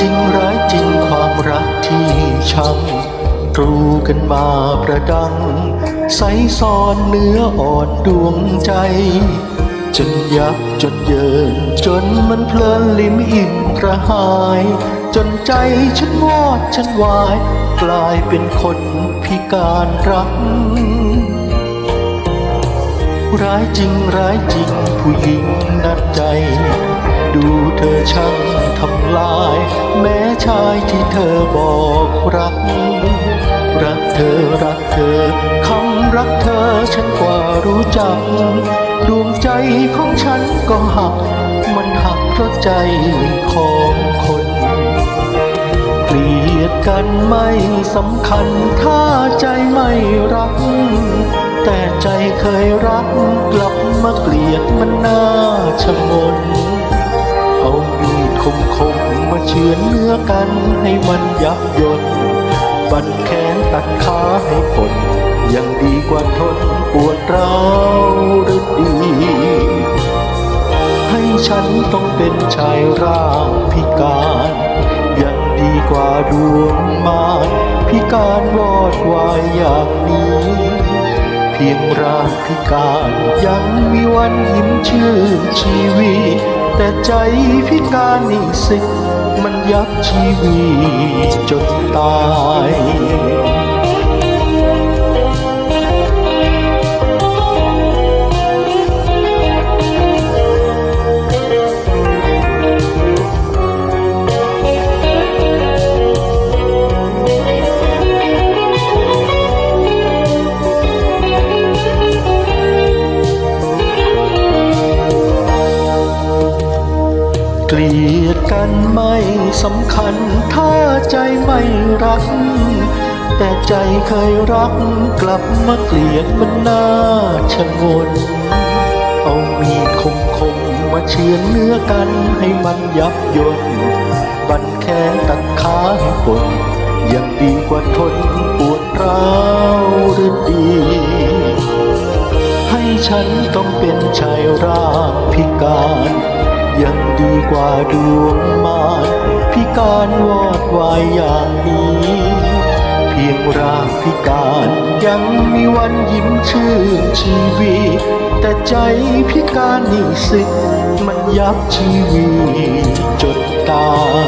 จริงร้ายจริงความรักที่ช้ำตรูกันมาประดัง ใสซ่อนเนื้ออ่อนดวงใจ จนยับจนเยิน จนมันเพลินลิ้มอิ่มกระหาย จนใจฉันวอดฉันวาย กลายเป็นคนพิการรัก ร้ายจริงร้ายจริงผู้หญิงนัดใจ ดูเธอช่างทำ ลาย แม้ชายที่เธอบอกรัก รักเธอรักเธอคำรักเธอฉันกว่ารู้จัก ดวงใจของฉันก็หัก มันหักเพราะใจของคนเกลียดกันไม่สำคัญถ้าใจไม่รัก แต่ใจเคยรักกลับมาเกลียดมันน่าชะงน มคมคมมาเฉือนเนื้อกันให้มันยับยนบันแขนตัดขาให้ผลยังดีกว่าทนปวดร้าวหรือดี ให้ฉันต้องเป็นชายร่างพิการ ยังดีกว่าดวงมารพิการวอดวายอย่างนี้เพียงร่างพิการยังมีวันยิ้มชื่นชีวี แต่ใจพิการนี่สิ มันยับชีวีจนตาย เกลียดกันไม่สำคัญ ถ้าใจไม่รัก แต่ใจเคยรักกลับมาเกลียดมันน่าชะงน เอามีดคมคมมาเฉือนเนื้อกันให้มันยับยนบันแขนตัดขาให้ปนยังดีกว่าทนปวดร้าวหรือดี ให้ฉันต้องเป็นชายร่างพิการ ยังดีกว่าดวงมารพิการวอดวายอย่างนี้ เพียงร่างพิการยังมีวันยิ้มชื่นชีวีแต่ใจพิการนี่สิมันยับชีวีจนตาย